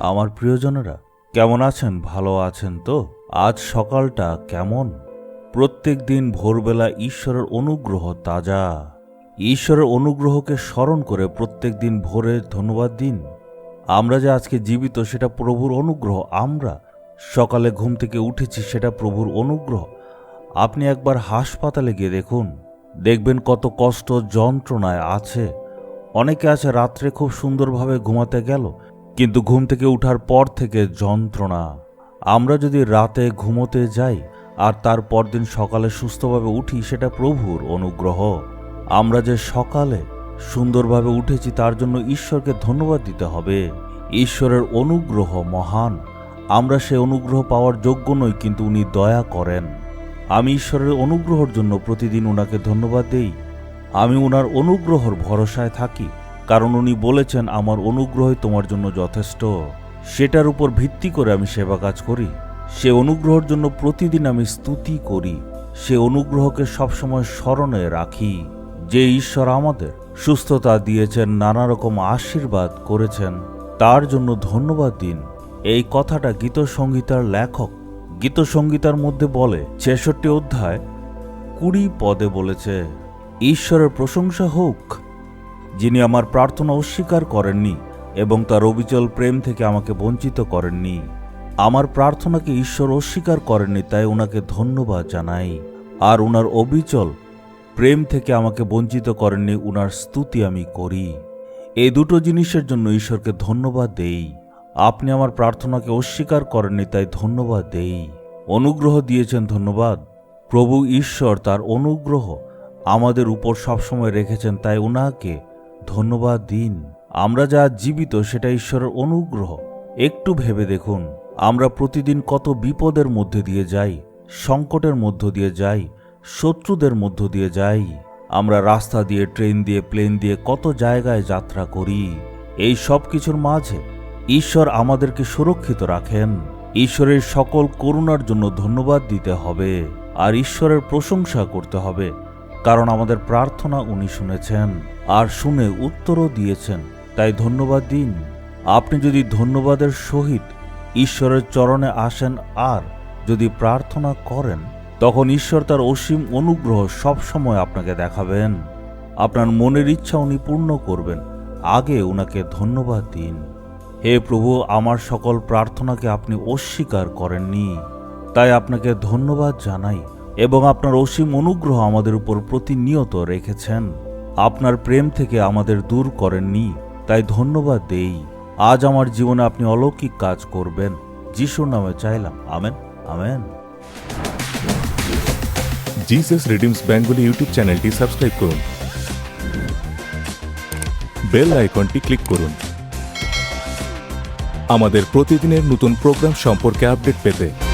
আমার প্রিয়জনেরা, কেমন আছেন? ভালো আছেন তো? আজ সকালটা কেমন? প্রত্যেক দিন ভোরবেলা ঈশ্বরের অনুগ্রহ তাজা। ঈশ্বরের অনুগ্রহকে স্মরণ করে প্রত্যেক দিন ভোরে ধন্যবাদ দিন। আমরা যে আজকে জীবিত, সেটা প্রভুর অনুগ্রহ। আমরা সকালে ঘুম থেকে উঠেছি, সেটা প্রভুর অনুগ্রহ। আপনি একবার হাসপাতালে গিয়ে দেখুন। দেখবেন কত কষ্ট, যন্ত্রণায় আছে। অনেকে আছে, রাত্রে খুব সুন্দরভাবে ঘুমাতে গেল। কিন্তু ঘুম থেকে উঠার পর থেকে যন্ত্রণা। আমরা যদি রাতে ঘুমোতে যাই আর তার পরদিন সকালে সুস্থভাবে উঠি, সেটা প্রভুর অনুগ্রহ। আমরা যে সকালে সুন্দরভাবে উঠেছি, তার জন্য ঈশ্বরকে ধন্যবাদ দিতে হবে। ঈশ্বরের অনুগ্রহ মহান। আমরা সে অনুগ্রহ পাওয়ার যোগ্য নই, কিন্তু উনি দয়া করেন। আমি ঈশ্বরের অনুগ্রহর জন্য প্রতিদিন ওনাকে ধন্যবাদ দেই। আমি ওনার অনুগ্রহর ভরসায় থাকি। কারণ উনি বলেছেন, আমার অনুগ্রহই তোমার জন্য যথেষ্ট। সেটার উপর ভিত্তি করে আমি সেবা কাজ করি। সে অনুগ্রহের জন্য প্রতিদিন আমি স্তুতি করি। সে অনুগ্রহকে সবসময় স্মরণে রাখি। যে ঈশ্বর আমাদের সুস্থতা দিয়েছেন, নানা রকম আশীর্বাদ করেছেন, তার জন্য ধন্যবাদ দিন। এই কথাটা গীতসংগীতার লেখক গীতসংগীতার মধ্যে বলে, ছেষট্টি অধ্যায় কুড়ি পদে বলেছে, ঈশ্বরের প্রশংসা হোক যিনি আমার প্রার্থনা অস্বীকার করেননি এবং তার অবিচল প্রেম থেকে আমাকে বঞ্চিত করেননি। আমার প্রার্থনাকে ঈশ্বর অস্বীকার করেননি, তাই ওনাকে ধন্যবাদ জানাই। আর ওনার অবিচল প্রেম থেকে আমাকে বঞ্চিত করেননি, ওনার স্তুতি আমি করি। এই দুটো জিনিসের জন্য ঈশ্বরকে ধন্যবাদ দেই। আপনি আমার প্রার্থনাকে অস্বীকার করেননি, তাই ধন্যবাদ দেই। অনুগ্রহ দিয়েছেন ধন্যবাদ। প্রভু ঈশ্বর তার অনুগ্রহ আমাদের উপর সবসময় রেখেছেন, তাই উনাকে ধন্যবাদ দিন। আমরা যা জীবিত সেটা ঈশ্বরের অনুগ্রহ। একটু ভেবে দেখুন, আমরা প্রতিদিন কত বিপদের মধ্যে দিয়ে যাই, সংকটের মধ্য দিয়ে যাই, শত্রুদের মধ্য দিয়ে যাই। আমরা রাস্তা দিয়ে, ট্রেন দিয়ে, প্লেন দিয়ে কত জায়গায় যাত্রা করি। এই সব কিছুর মাঝে ঈশ্বর আমাদেরকে সুরক্ষিত রাখেন। ঈশ্বরের সকল করুণার জন্য ধন্যবাদ দিতে হবে, আর ঈশ্বরের প্রশংসা করতে হবে। কারণ আমাদের প্রার্থনা উনি শুনেছেন আর শুনে উত্তরও দিয়েছেন। তাই ধন্যবাদ দিন। আপনি যদি ধন্যবাদের সহিত ঈশ্বরের চরণে আসেন আর যদি প্রার্থনা করেন, তখন ঈশ্বর তার অসীম অনুগ্রহ সবসময় আপনাকে দেখাবেন। আপনার মনের ইচ্ছা উনি পূর্ণ করবেন। আগে উনাকে ধন্যবাদ দিন। হে প্রভু, আমার সকল প্রার্থনাকে আপনি অস্বীকার করেননি। তাই আপনাকে ধন্যবাদ জানাই। এবং আপনার অসীম অনুগ্রহ আমাদের উপর প্রতিনিয়ত রেখেছেন। আপনার প্রেম থেকে আমাদের দূর করেননি, তাই ধন্যবাদ দেই। আজ আমার জীবনে আপনি অলৌকিক কাজ করবেন, যিশুর নামে চাইলাম। Amen amen. Jesus redeems Bengali YouTube চ্যানেলটি সাবস্ক্রাইব করুন। বেল আইকনটি ক্লিক করুন। আমাদের প্রতিদিনের নতুন প্রোগ্রাম সম্পর্কে আপডেট পেতে